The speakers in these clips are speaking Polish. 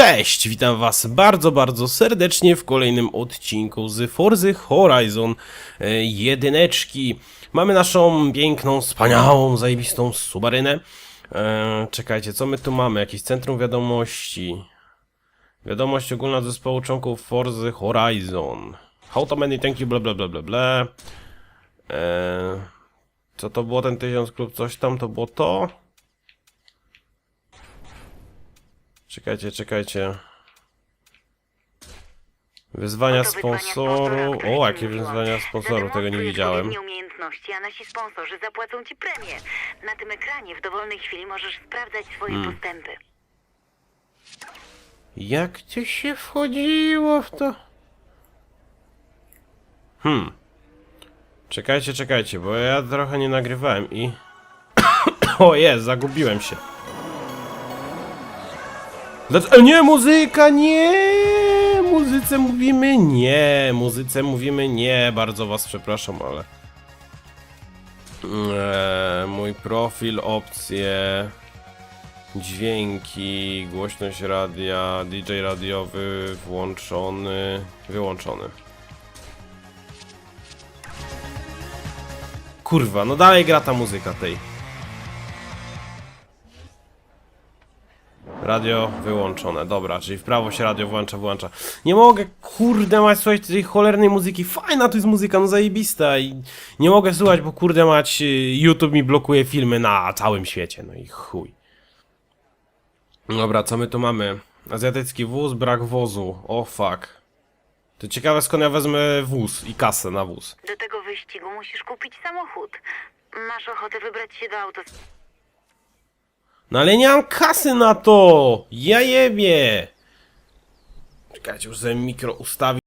Cześć, witam was bardzo, bardzo serdecznie w kolejnym odcinku z Forzy Horizon e, jedyneczki. Mamy naszą piękną, wspaniałą, zajebistą subarynę. E, czekajcie, co my tu mamy? Jakieś centrum wiadomości. Wiadomość ogólna zespołu członków Forzy Horizon. How to many, thank you, bla bla bla bla bla. E, co to było ten tysiąc klub, coś tam, to było to? Czekajcie, czekajcie. Wyzwania Oto wyzwania które O, jakie wyzwania sponsoru, tego nie widziałem. odpowiednie umiejętności, a nasi sponsorzy zapłacą ci premię. Na tym ekranie w dowolnej chwili możesz sprawdzać swoje Hmm. postępy. Jak to się wchodziło w to? Hmm. Czekajcie, czekajcie, bo ja trochę nie nagrywałem i... o jest, zagubiłem się. Dlaczego? Nie, muzyka, nie! Muzyce mówimy nie, muzyce mówimy nie, bardzo was przepraszam, ale... Eee, mój profil, opcje... Dźwięki, głośność radia, DJ radiowy włączony, wyłączony. Kurwa, no dalej gra ta muzyka tej. Radio wyłączone, dobra, czyli w prawo się radio włącza, włącza. Nie mogę, kurde mać, słuchać tej cholernej muzyki. Fajna to jest muzyka, no zajebista i nie mogę słuchać, bo kurde mać, y, YouTube mi blokuje filmy na całym świecie, no i chuj. Dobra, co my tu mamy? Azjatycki wóz, brak wozu. O fuck. To ciekawe skąd ja wezmę wóz i kasę na wóz. Do tego wyścigu musisz kupić samochód. Masz ochotę wybrać się do autos... No ale nie mam kasy na to! Ja jebie! Czekajcie, już sobie mikro ustawić.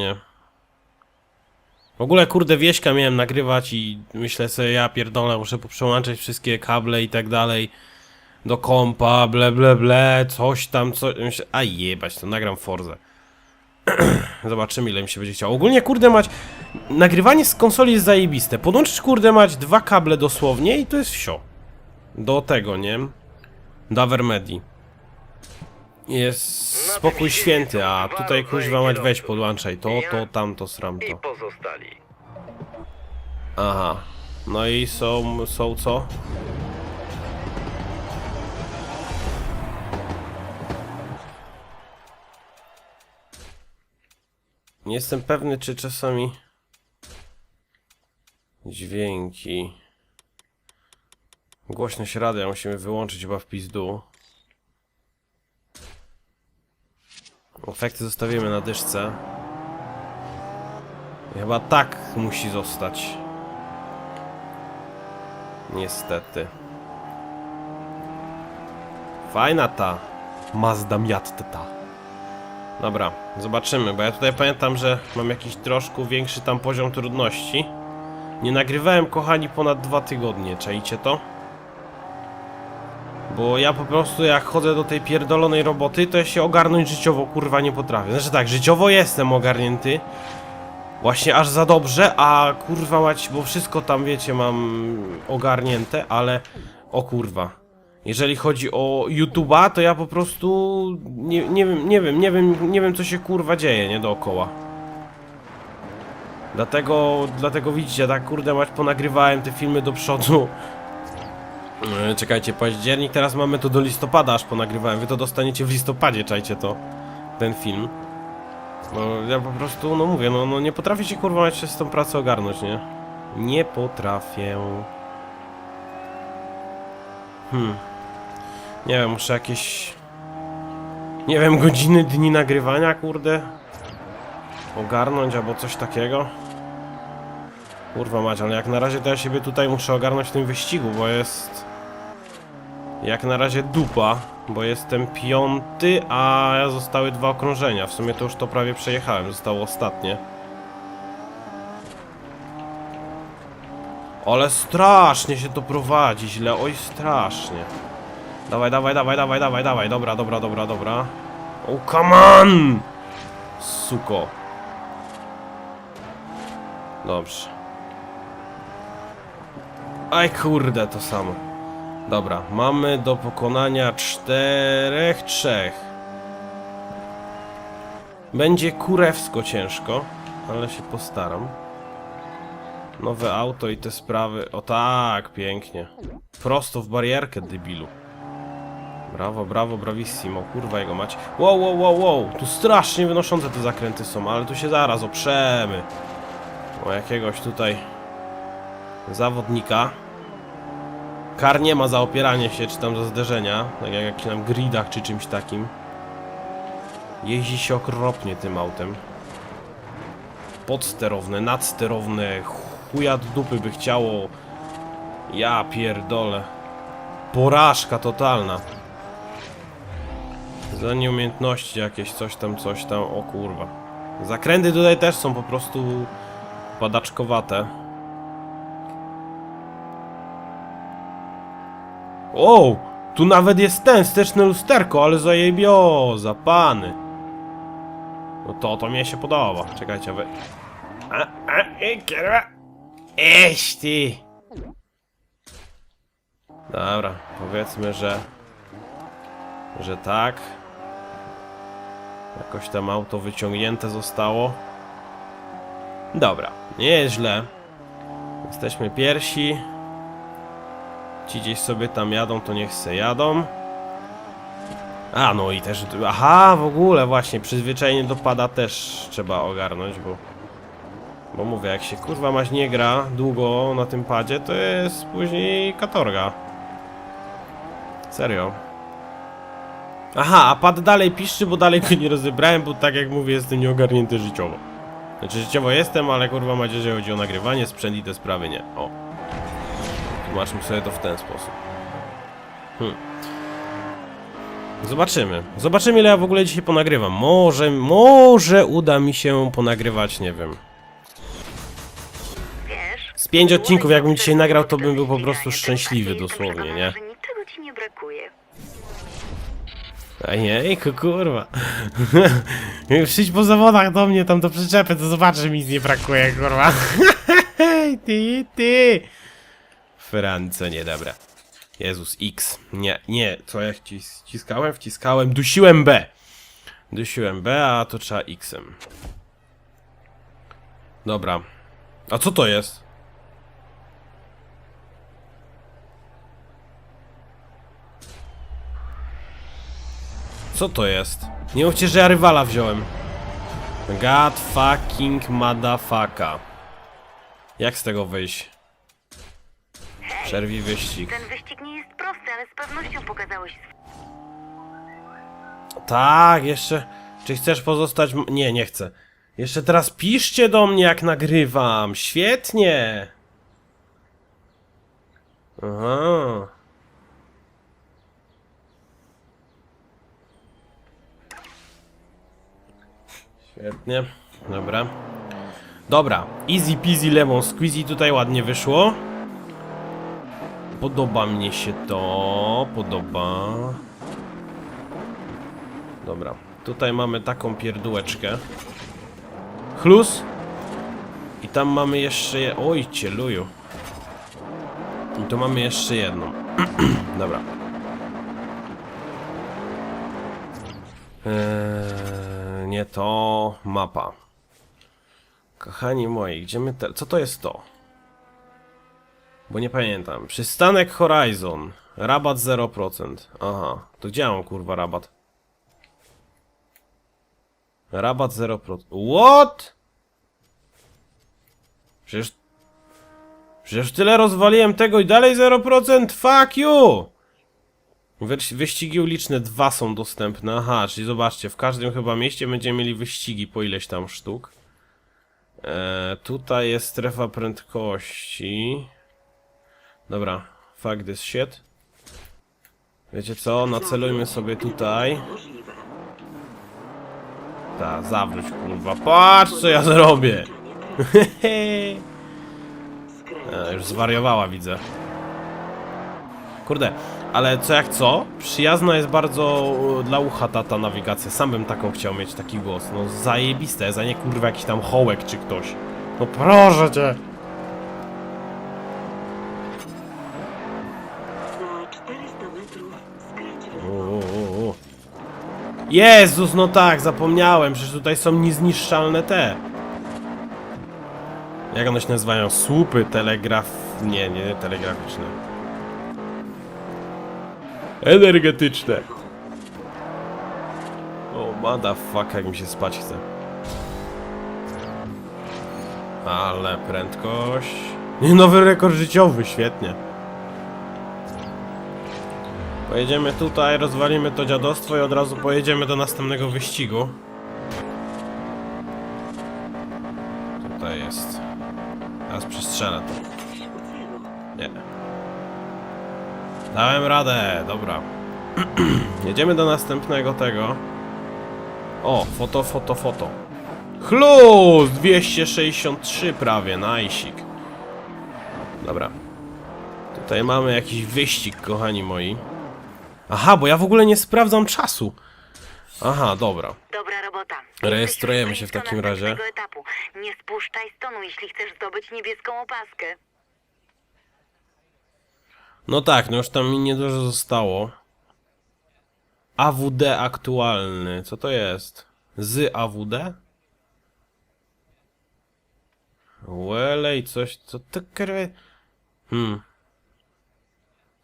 Nie. W ogóle kurde wieśka miałem nagrywać i myślę sobie ja pierdolę, muszę poprzełączać wszystkie kable i tak dalej do kompa, ble ble ble, coś tam, co... Myślę, a jebać, to nagram Forzę. Zobaczymy ile mi się będzie chciało. Ogólnie kurde mać, nagrywanie z konsoli jest zajebiste. Podłączyć kurde mać dwa kable dosłownie i to jest wsio. Do tego, nie? Do Avermedi. Jest spokój święty, a tutaj kuźwa mać weź podłączaj to, to, tamto, sram i to. pozostali. Aha. No i są, są co? Nie jestem pewny, czy czasami dźwięki. Głośność radia musimy wyłączyć chyba w pizdu. Efekty zostawimy na dyszce. Chyba tak musi zostać. Niestety. Fajna ta Mazda Miatta. Dobra, zobaczymy, bo ja tutaj pamiętam, że mam jakiś troszkę większy tam poziom trudności. Nie nagrywałem, kochani, ponad dwa tygodnie, czajcie to? Bo ja po prostu jak chodzę do tej pierdolonej roboty, to ja się ogarnąć życiowo, kurwa, nie potrafię. Znaczy tak, życiowo jestem ogarnięty, Właśnie aż za dobrze, a kurwa mać, bo wszystko tam wiecie mam ogarnięte, ale o kurwa. Jeżeli chodzi o YouTube'a, to ja po prostu nie, nie wiem, nie wiem, nie wiem, nie wiem co się kurwa dzieje, nie dookoła. Dlatego, dlatego widzicie, tak kurde mać, ponagrywałem te filmy do przodu. E, Czekajcie, październik, teraz mamy to do listopada aż ponagrywałem, wy to dostaniecie w listopadzie, czajcie to, ten film. No ja po prostu, no mówię, no, no nie potrafię się kurwa jeszcze z tą pracą ogarnąć, nie? Nie potrafię. Hmm. Nie wiem, muszę jakieś... Nie wiem, godziny, dni nagrywania, kurde? Ogarnąć albo coś takiego? Kurwa mać, ale jak na razie to ja siebie tutaj muszę ogarnąć w tym wyścigu, bo jest... Jak na razie dupa, bo jestem piąty, a zostały dwa okrążenia. W sumie to już to prawie przejechałem, zostało ostatnie. Ale strasznie się to prowadzi źle, oj strasznie. Dawaj, dawaj, dawaj, dawaj, dawaj, dawaj, dobra, dobra, dobra, dobra. O, come on! Suko. Dobrze. Aj kurde, to samo. Dobra, mamy do pokonania czterech, trzech. Będzie kurewsko ciężko, ale się postaram. Nowe auto i te sprawy. O tak, pięknie. Prosto w barierkę, debilu. Brawo, brawo, bravissimo. Kurwa jego mać. Wow, wow, wow, wow. Tu strasznie wynoszące te zakręty są, ale tu się zaraz oprzemy. O jakiegoś tutaj zawodnika. Kar nie ma za opieranie się, czy tam za zderzenia, tak jak jakiś tam gridach, czy czymś takim. Jeździ się okropnie tym autem. Podsterowne, nadsterowne, chuja dupy by chciało. Ja pierdolę. Porażka totalna. Za nieumiejętności jakieś, coś tam, coś tam, o kurwa. Zakręty tutaj też są po prostu padaczkowate. O, tu nawet jest ten, wsteczne lusterko, ale zajebio, zapany. No to, to mnie się podoba. Czekajcie, wy... A, a, kierwa. Eś ty. Dobra, powiedzmy, że... Że tak. Jakoś tam auto wyciągnięte zostało. Dobra, nie jest źle. Jesteśmy pierwsi. Ci gdzieś sobie tam jadą, to niech se jadą. A, no i też... Aha, w ogóle właśnie, przyzwyczajenie do pada też trzeba ogarnąć, bo... Bo mówię, jak się kurwa maś nie gra długo na tym padzie, to jest później katorga. Serio. Aha, a pad dalej piszczy, bo dalej go nie rozebrałem, bo tak jak mówię, jestem nieogarnięty życiowo. Znaczy życiowo jestem, ale kurwa macie, jeżeli chodzi o nagrywanie, sprzęt i te sprawy nie. O. Tłumaczmy sobie to w ten sposób. Hmm. Zobaczymy. Zobaczymy ile ja w ogóle dzisiaj ponagrywam. Może, może uda mi się ponagrywać, nie wiem. Wiesz... Z pięć odcinków jakbym dzisiaj nagrał, to bym był po prostu szczęśliwy dosłownie, nie? jejku, kurwa. Przyjdź po zawodach do mnie, tam do przyczepy, to zobaczysz, mi nic nie brakuje, kurwa. ty, ty. France, nie, dobra. Jezus, X. Nie, nie, co ja wcis- wciskałem? Wciskałem, dusiłem B. Dusiłem B, a to trzeba X-em. Dobra. A co to jest? Co to jest? Nie mówcie, że ja rywala wziąłem. God fucking motherfucker. Jak z tego wyjść? Przerwij wyścig. Ten wyścig nie jest prosty, ale z pewnością pokazałeś Tak, jeszcze. Czy chcesz pozostać. m- Nie, nie chcę. Jeszcze teraz piszcie do mnie, jak nagrywam. Świetnie. Aha. Świetnie. Dobra. Dobra. Easy peasy lemon squeezy tutaj ładnie wyszło. Podoba mnie się to. Podoba. Dobra, tutaj mamy taką pierdółeczkę. Chlus. I tam mamy jeszcze je... Oj, cieluju. I tu mamy jeszcze jedną. Dobra. Eee, nie to... Mapa. Kochani moi, gdzie my te... Co to jest to? Bo nie pamiętam. Przystanek Horizon. Rabat 0%. Aha. To gdzie mam kurwa rabat? Rabat 0%. What? Przecież... Przecież tyle rozwaliłem tego i dalej 0%, fuck you! Wyś- Wyścigi uliczne dwa są dostępne, aha, czyli zobaczcie, w każdym chyba mieście będziemy mieli wyścigi po ileś tam sztuk. E, tutaj jest strefa prędkości. Dobra, fuck this shit. Wiecie co, nacelujmy sobie tutaj. Ta, zawróć kurwa, patrz co ja zrobię! e, już zwariowała widzę. Kurde, ale co jak co, przyjazna jest bardzo e, dla ucha ta, ta nawigacja. Sam bym taką chciał mieć, taki głos. No zajebiste jest, a nie kurwa jakiś tam hołek czy ktoś. No proszę cię! Jezus, no tak, zapomniałem, przecież tutaj są niezniszczalne te. Jak one się nazywają? Słupy telegraf... Nie, nie, telegraficzne. Energetyczne. O, motherfuck, jak mi się spać chce. Ale prędkość... Nowy rekord życiowy, świetnie. Pojedziemy tutaj, rozwalimy to dziadostwo i od razu pojedziemy do następnego wyścigu. Tutaj jest. Teraz przestrzelę to. Nie. Dałem radę, dobra. Jedziemy do następnego tego. O, foto, foto, foto. Chluz! 263 prawie, najsik. Dobra. Tutaj mamy jakiś wyścig, kochani moi. Aha, bo ja w ogóle nie sprawdzam czasu. Aha, dobra. Dobra robota. Rejestrujemy się w takim razie. następnego Etapu. Nie spuszczaj stonu, jeśli chcesz zdobyć niebieską opaskę. No tak, no już tam mi niedużo zostało. AWD aktualny, co to jest? Z AWD? Welej, coś, co to krwe... Hmm.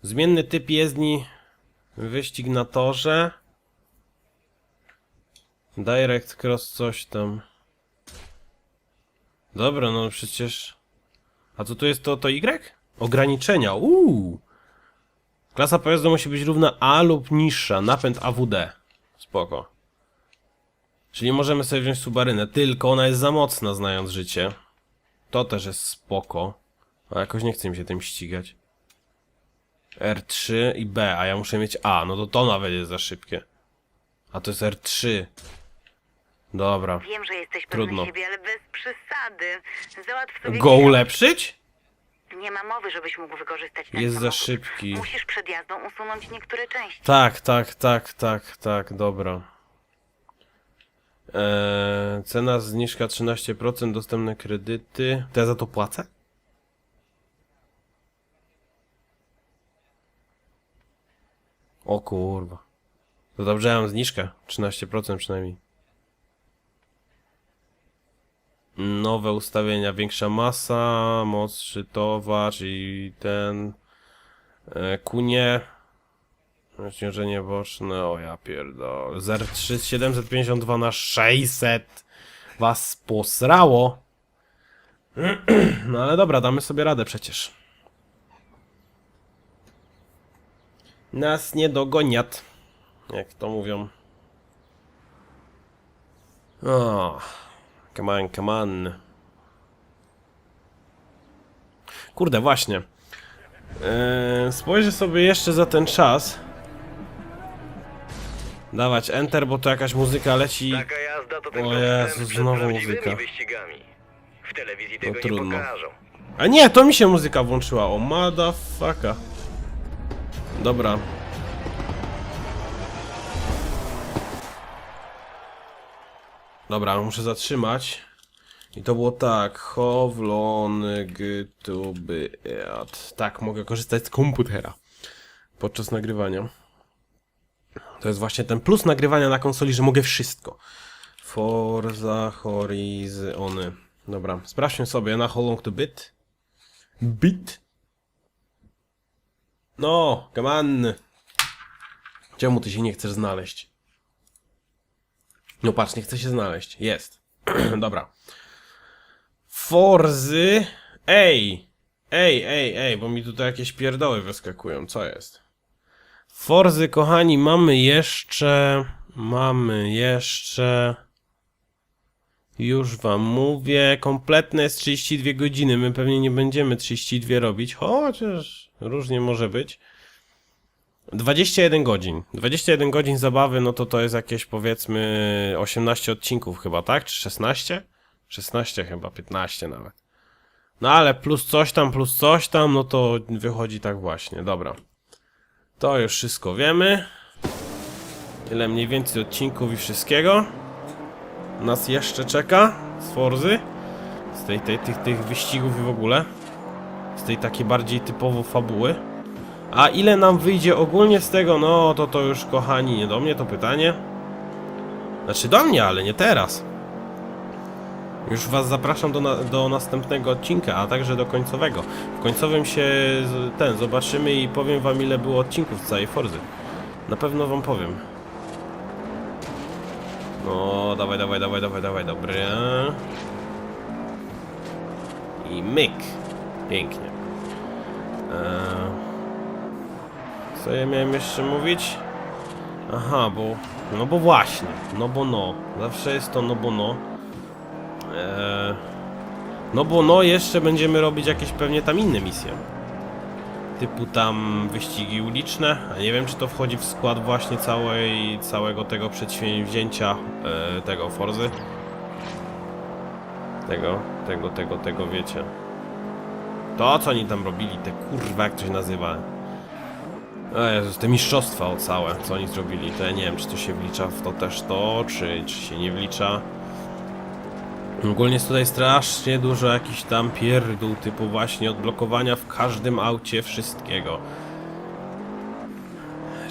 Zmienny typ jezdni, wyścig na torze. Direct cross coś tam. Dobra, no przecież... A co tu jest to, to Y? Ograniczenia, uuu. Klasa pojazdu musi być równa A lub niższa, napęd AWD. Spoko. Czyli możemy sobie wziąć Subarynę, tylko ona jest za mocna, znając życie. To też jest spoko. A jakoś nie chce mi się tym ścigać. R3 i B, a ja muszę mieć A, no to to nawet jest za szybkie. A to jest R3. Dobra. Wiem, że jesteś Trudno. pewny siebie, ale bez przesady. Załatw sobie Go ulepszyć? Nie ma mowy, żebyś mógł wykorzystać ten Jest za samochód. szybki. Musisz przed jazdą usunąć niektóre części. Tak, tak, tak, tak, tak, dobra. Eee, cena zniżka 13%, dostępne kredyty. To ja za to płacę? O kurwa. To dobrze, ja mam zniżkę. 13% przynajmniej. Nowe ustawienia, większa masa, moc szczytowa, czyli ten... E, kunie... Rozciążenie boczne, o ja pierdolę. 03 752 na 600. Was posrało. No ale dobra, damy sobie radę przecież. Nas nie dogoniat. Jak to mówią. O, come on, come on. Kurde, właśnie. Eee, spojrzę sobie jeszcze za ten czas. Dawać Enter, bo to jakaś muzyka leci. Taka jazda to O Jezu, znowu muzyka. W telewizji No tego nie trudno. pokażą. A nie, to mi się muzyka włączyła. O motherfucka. Dobra. Dobra, muszę zatrzymać. I to było tak. Howlon Gtubyat. Tak, mogę korzystać z komputera. Podczas nagrywania. To jest właśnie ten plus nagrywania na konsoli, że mogę wszystko. Forza Horizony. Dobra, sprawdźmy sobie na How Long to Bit. Bit? No, come on. Czemu ty się nie chcesz znaleźć? No patrz, nie chce się znaleźć. Jest. Dobra. Forzy. Ej! Ej, ej, ej, bo mi tutaj jakieś pierdoły wyskakują, co jest? Forzy, kochani, mamy jeszcze... Mamy jeszcze... Już wam mówię, kompletne jest 32 godziny, my pewnie nie będziemy 32 robić, chociaż różnie może być. 21 godzin. 21 godzin zabawy, no to to jest jakieś powiedzmy 18 odcinków chyba, tak? Czy 16? 16 chyba, 15 nawet. No ale plus coś tam, plus coś tam, no to wychodzi tak właśnie, dobra. To już wszystko wiemy. Ile mniej więcej odcinków i wszystkiego. Nas jeszcze czeka z Forzy. Z tej, tej, tych, tych wyścigów i w ogóle. Z tej takiej bardziej typowo fabuły. A ile nam wyjdzie ogólnie z tego, no to to już kochani, nie do mnie to pytanie. Znaczy do mnie, ale nie teraz. Już was zapraszam do, na, do następnego odcinka, a także do końcowego. W końcowym się ten zobaczymy i powiem wam ile było odcinków całej Forzy. Na pewno wam powiem. No, dawaj, dawaj, dawaj, dawaj, dawaj, dobra. I myk. Pięknie. Eee, co ja miałem jeszcze mówić? Aha, bo... No bo właśnie, no bo no. Zawsze jest to no bo no. Eee, no bo no, jeszcze będziemy robić jakieś pewnie tam inne misje. Typu tam wyścigi uliczne. A nie wiem, czy to wchodzi w skład właśnie całej, całego tego przedsięwzięcia e, tego Forzy. Tego, tego, tego, tego wiecie. To, co oni tam robili, te kurwa, jak to się nazywa. O Jezus, te mistrzostwa o całe, co oni zrobili, to ja nie wiem, czy to się wlicza w to też to, czy, czy się nie wlicza. Ogólnie jest tutaj strasznie dużo jakichś tam pierdół, typu właśnie odblokowania w każdym aucie wszystkiego.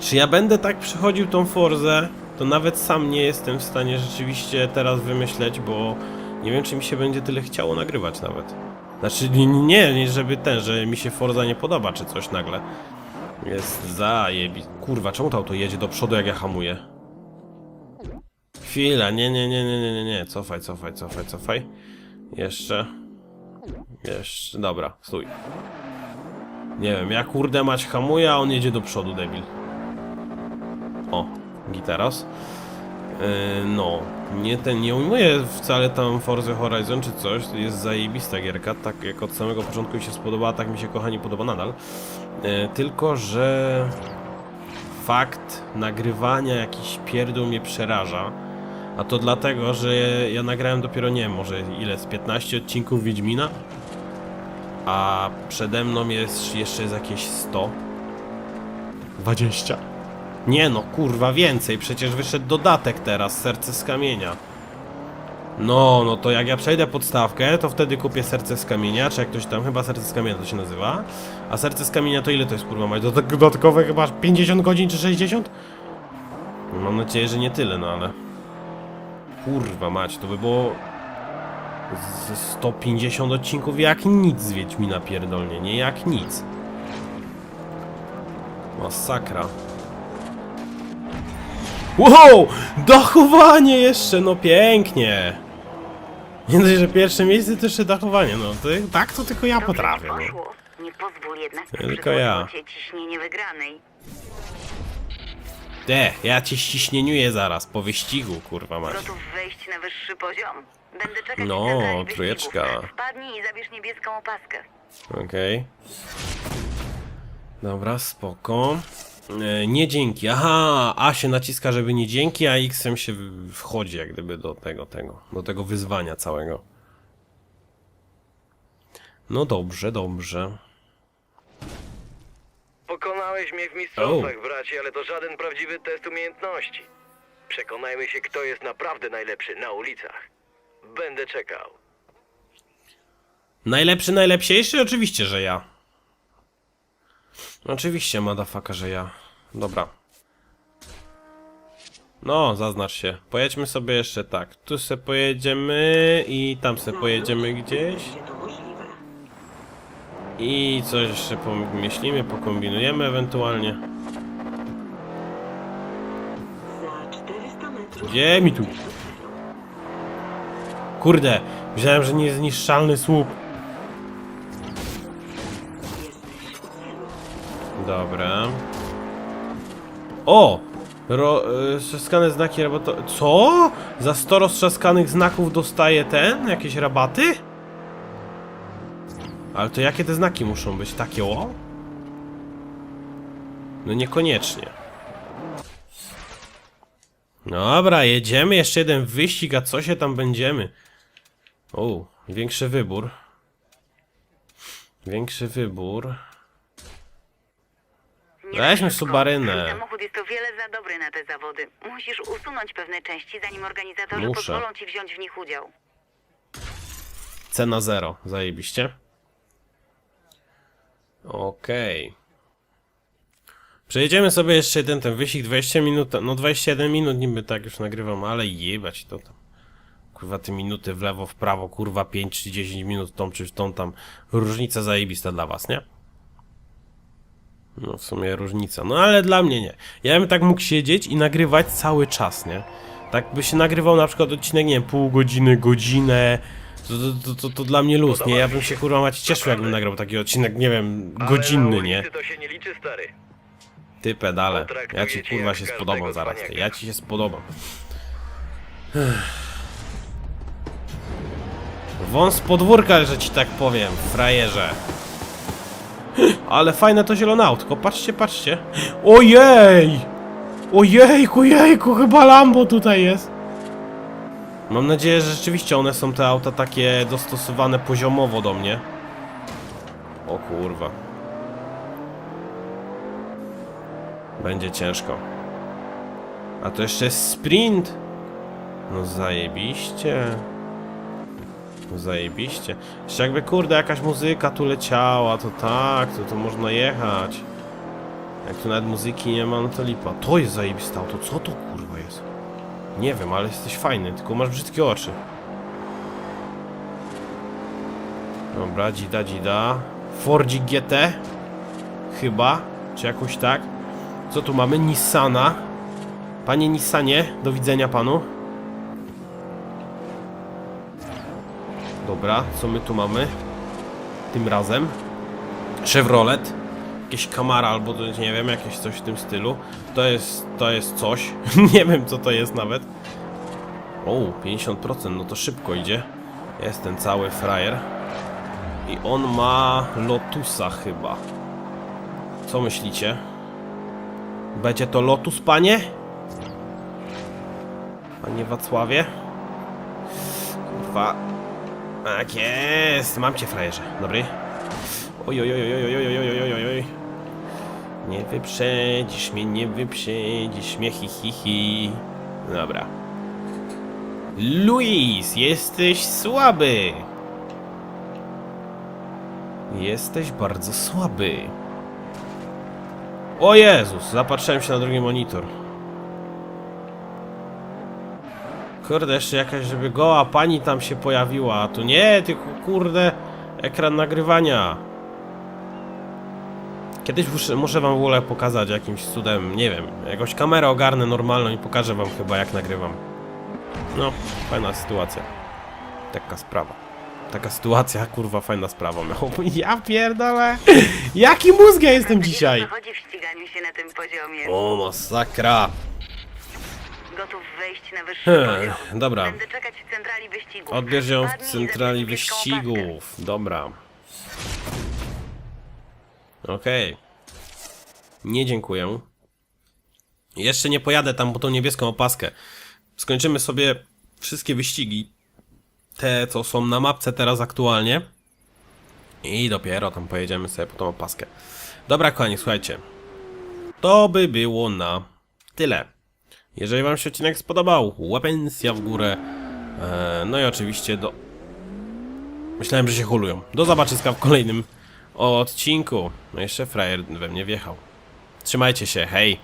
Czy ja będę tak przechodził tą Forzę, to nawet sam nie jestem w stanie rzeczywiście teraz wymyśleć, bo nie wiem, czy mi się będzie tyle chciało nagrywać nawet. Znaczy, nie, nie, żeby ten, że mi się Forza nie podoba, czy coś nagle. Jest zajebi... Kurwa, czemu to auto jedzie do przodu, jak ja hamuję? Chwila, nie, nie, nie, nie, nie, nie, nie, cofaj, cofaj, cofaj, cofaj. Jeszcze. Jeszcze, dobra, stój. Nie wiem, ja kurde mać hamuje, a on jedzie do przodu, debil. O, gitaros. Yy, no, nie ten, nie ujmuję wcale tam Forza Horizon czy coś, jest zajebista gierka, tak jak od samego początku mi się spodobała, tak mi się kochani podoba nadal. Yy, tylko, że fakt nagrywania jakiś pierdół mnie przeraża. A to dlatego, że ja nagrałem dopiero nie wiem, może ile, z 15 odcinków Wiedźmina? A przede mną jest jeszcze jest jakieś 100. 20. Nie no, kurwa, więcej, przecież wyszedł dodatek teraz, serce z kamienia. No, no to jak ja przejdę podstawkę, to wtedy kupię serce z kamienia, czy jak ktoś tam, chyba serce z kamienia to się nazywa. A serce z kamienia to ile to jest kurwa mać? Dodatkowe chyba 50 godzin czy 60? Mam nadzieję, że nie tyle, no ale... Kurwa mać, to by było... Z 150 odcinków jak nic z Wiedźmina pierdolnie, nie jak nic. Masakra. Wow! Dachowanie jeszcze, no pięknie! Nie dość, że pierwsze miejsce, to jeszcze dachowanie, no to, tak to tylko ja potrafię, no. poszło. Nie pozwól jednak Tylko ja. cię ciśnienie wygranej. Te, ja cię ściśnieniuję zaraz, po wyścigu, kurwa mać. Gotów wejść na wyższy poziom? Będę czekać No, na wyścigów. trójeczka. Wpadnij i zabierz niebieską opaskę. Okej. Dobra, spoko. E, nie dzięki. Aha, A się naciska, żeby nie dzięki, a X-em się wchodzi jak gdyby do tego, tego, do tego wyzwania całego. No dobrze, dobrze. Pokonałeś mnie w mistrzostwach, bracie, ale to żaden prawdziwy test umiejętności. Przekonajmy się, kto jest naprawdę najlepszy na ulicach. Będę czekał. Najlepszy, najlepsiejszy? Oczywiście, że ja. Oczywiście, madafaka, że ja. Dobra. No, zaznacz się. Pojedźmy sobie jeszcze tak. Tu se pojedziemy i tam se pojedziemy gdzieś. I coś jeszcze pomyślimy, pokombinujemy ewentualnie. Za 400 metrów... Gdzie mi tu? Kurde, myślałem, że niezniszczalny słup. Dobra. O! Ro, y, roztrzaskane znaki rabato... Co? Za 100 roztrzaskanych znaków dostaje ten? Jakieś rabaty? Ale to jakie te znaki muszą być? Takie o? No niekoniecznie. Dobra, jedziemy. Jeszcze jeden wyścig, a co się tam będziemy? O, większy wybór. Większy wybór. Weźmy. Subarynę. Samochód jest o wiele za dobry na te zawody. Musisz usunąć pewne części, zanim organizatorzy Muszę. pozwolą ci wziąć w nich udział. Cena zero, zajebiście. Okej. Przejedziemy sobie jeszcze jeden ten wyścig 20 minut, no 21 minut niby tak już nagrywam, ale jebać to tam. Kurwa te minuty w lewo, w prawo, kurwa 5 czy 10 minut tą czy w tą tam. Różnica zajebista dla was, nie? No w sumie różnica, no ale dla mnie nie. Ja bym tak mógł siedzieć i nagrywać cały czas, nie? Tak by się nagrywał na przykład odcinek, nie wiem, pół godziny, godzinę. To, to, to, to, dla mnie luz, nie? Ja bym się kurwa mać cieszył, jakbym nagrał taki odcinek, nie wiem, godzinny, nie? to się nie liczy, stary. Ty pedale. Ja ci kurwa się spodobam zaraz. Ty. Ja ci się spodobam. Wąs podwórka, że ci tak powiem, frajerze. Ale fajne to zielone autko, patrzcie, patrzcie. Ojej! Ojejku, jejku, chyba Lambo tutaj jest. Mam nadzieję, że rzeczywiście one są te auta takie dostosowane poziomowo do mnie. O kurwa. Będzie ciężko. A to jeszcze jest sprint. No zajebiście. No zajebiście. Jeszcze jakby kurde jakaś muzyka tu leciała, to tak, to, to można jechać. Jak tu nawet muzyki nie ma, no to lipa. To jest zajebiste auto, co to kurwa jest? Nie wiem, ale jesteś fajny, tylko masz brzydkie oczy. Dobra, dzida, dzida. Fordzik GT. Chyba, czy jakoś tak. Co tu mamy? Nissana. Panie Nissanie, do widzenia panu. Dobra, co my tu mamy? Tym razem. Chevrolet. Jakieś Camara albo nie wiem, jakieś coś w tym stylu. To jest, to jest coś. nie wiem co to jest nawet. O, 50%, no to szybko idzie. Jest ten cały frajer. I on ma Lotusa chyba. Co myślicie? Będzie to Lotus, panie? Panie Wacławie? Kurwa. Tak jest. Mam cię, frajerze. Dobry. Oj, oj, oj, oj, oj, oj, oj, oj, oj. Nie wyprzedzisz mnie, nie wyprzedzisz mnie, hi, hi, hi. Dobra. Luis, jesteś słaby. Jesteś bardzo słaby. O Jezus, zapatrzyłem się na drugi monitor. Kurde, jeszcze jakaś, żeby goła pani tam się pojawiła. A tu nie, tylko kurde, ekran nagrywania. Kiedyś muszę, muszę wam w ogóle pokazać jakimś cudem, nie wiem, jakąś kamerę ogarnę normalną i pokażę wam chyba jak nagrywam. No, fajna sytuacja. Taka sprawa. Taka sytuacja, kurwa, fajna sprawa. Ja pierdolę. Jaki mózg ja jestem dzisiaj? Nie chodzi w ściganiu się na tym poziomie. O, masakra. Gotów wejść na wyższy Hmm, poziom. dobra. Będę czekać w centrali wyścigów. Odbierz ją w i centrali zabierz niebieską opaskę. wyścigów. Dobra. Okej. Nie dziękuję. Jeszcze nie pojadę tam po tą niebieską opaskę. Skończymy sobie wszystkie wyścigi. Te, co są na mapce teraz aktualnie. I dopiero tam pojedziemy sobie po tą opaskę. Dobra, kochani, słuchajcie. To by było na tyle. Jeżeli wam się odcinek spodobał, łapensja w górę. E, no i oczywiście do... Myślałem, że się hulują. Do zobaczyska w kolejnym odcinku. No jeszcze frajer we mnie wjechał. Trzymajcie się, hej!